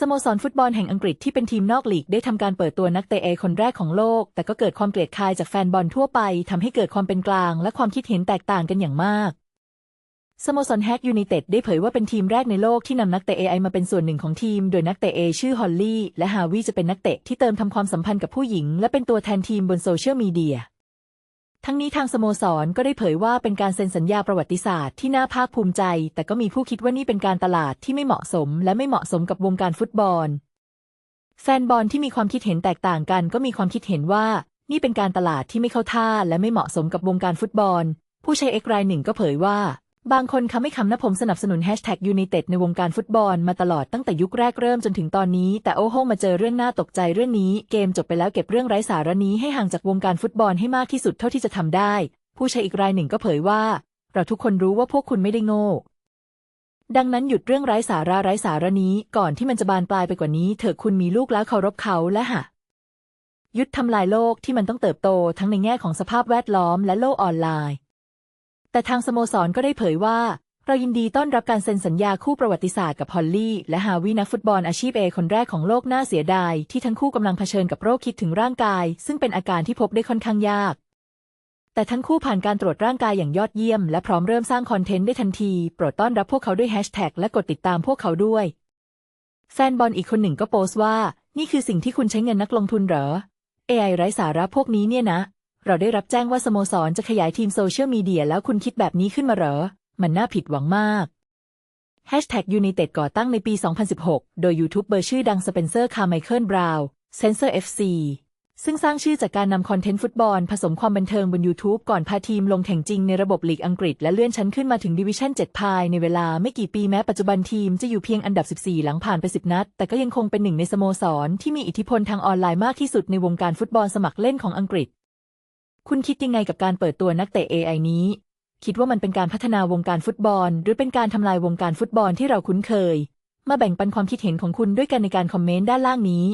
สโมสรฟุตบอลแห่งอังกฤษที่เป็นทีมนอกลีกได้ทำการเปิดตัวนักเตะเอคนแรกของโลก แต่ก็เกิดความเกลียดคายจากแฟนบอลทั่วไปทำให้เกิดความเป็นกลาง และความคิดเห็นแตกต่างกันอย่างมากสโมสรแฮกยูไนเต็ดได้เผยว่าเป็นทีมแรกในโลกที่นำนักเตะ AI มาเป็นส่วนหนึ่งของทีม โดยนักเตะ A ชื่อฮอลลี่ และฮาวิจะเป็นนักเตะที่เติมทำความสัมพันธ์กับผู้หญิง และเป็นตัวแทนทีมบนโซเชียลมีเดีย ทั้งนี้ทางสโมสรก็ได้เผยว่าเป็นการเซ็นสัญญาประวัติศาสตร์ที่น่าภาคภูมิใจ แต่ก็มีผู้คิดว่านี่เป็นการตลาดที่ไม่เหมาะสม และไม่เหมาะสมกับวงการฟุตบอล แฟนบอลที่มีความคิดเห็นแตกต่างกัน ก็มีความคิดเห็นว่า นี่เป็นการตลาดที่ไม่เข้าท่า และไม่เหมาะสมกับวงการฟุตบอล ผู้ใช้เอกรายหนึ่งก็เผยว่า บางคนคำไม่คำนะผมสนับสนุนแฮชแท็กยูไนเต็ดในวงการฟุตบอลมาตลอดตั้งแต่ยุคแรกเริ่มจนถึงตอนนี้ แต่โอ้โหมาเจอเรื่องน่าตกใจเรื่องนี้ เกมจบไปแล้วเก็บเรื่องไร้สาระนี้ให้ห่างจากวงการฟุตบอลให้มากที่สุดเท่าที่จะทำได้ ผู้ใช้อีกรายหนึ่งก็เผยว่า เราทุกคนรู้ว่าพวกคุณไม่ได้โง่ ดังนั้นหยุดเรื่องไร้สาระไร้สาระนี้ก่อนที่มันจะบานปลายไปกว่านี้ เถอะคุณมีลูกแล้วเคารพเขาและหะยุดทำลายโลกที่มันต้องเติบโตทั้งในแง่ของสภาพแวดล้อมและโลกออนไลน์ แต่ทางสโมสรก็ได้เผยว่า เรายินดีต้อนรับการเซ็นสัญญาคู่ประวัติศาสตร์กับฮอลลี่ และฮาวินักฟุตบอลอาชีพเอคนแรกของโลกน่าเสียดาย ที่ทั้งคู่กำลังเผชิญกับโรคคิดถึงร่างกาย ซึ่งเป็นอาการที่พบได้ค่อนข้างยาก แต่ทั้งคู่ผ่านการตรวจร่างกายอย่างยอดเยี่ยม และพร้อมเริ่มสร้างคอนเทนต์ได้ทันที โปรดต้อนรับพวกเขาด้วยแฮชแท็กและกดติดตามพวกเขาด้วยแฟนบอลอีกคนหนึ่งก็โพสต์ว่า นี่คือสิ่งที่คุณใช้เงินนักลงทุนเหรอ AI ไร้สาระพวกนี้เนี่ยนะ เราได้รับแจ้งว่าสโมสรจะขยายทีมโซเชียลมีเดียแล้วคุณคิดแบบนี้ขึ้นมาเหรอ มันน่าผิดหวังมาก Hashtag United ก่อตั้งในปี 2016 โดยยูทูบเบอร์ชื่อดังสเปนเซอร์ คาร์ไมเคิล บราวน์เซนเซอร์ FC ซึ่งสร้างชื่อจากการนำคอนเทนต์ฟุตบอล ผสมความบันเทิงบน YouTube ก่อนพาทีมลงแข่งจริงในระบบลีกอังกฤษ และเลื่อนชั้นขึ้นมาถึงดิวิชั่น 7 ภายในเวลาไม่กี่ปีแม้ปัจจุบันทีมจะอยู่เพียงอันดับ 14 หลังผ่านไป 10 นัด แต่ก็ยังคงเป็นหนึ่งในสโมสรที่มีอิทธิพลทางออนไลน์มากที่สุดในวงการฟุตบอลสมัครเล่นของอังกฤษ คุณคิดยังไงกับการเปิดตัวนักเตะ AI นี้ คิดว่ามันเป็นการพัฒนาวงการฟุตบอล หรือเป็นการทำลายวงการฟุตบอลที่เราคุ้นเคย มาแบ่งปันความคิดเห็นของคุณด้วยกันในการคอมเมนต์ด้านล่างนี้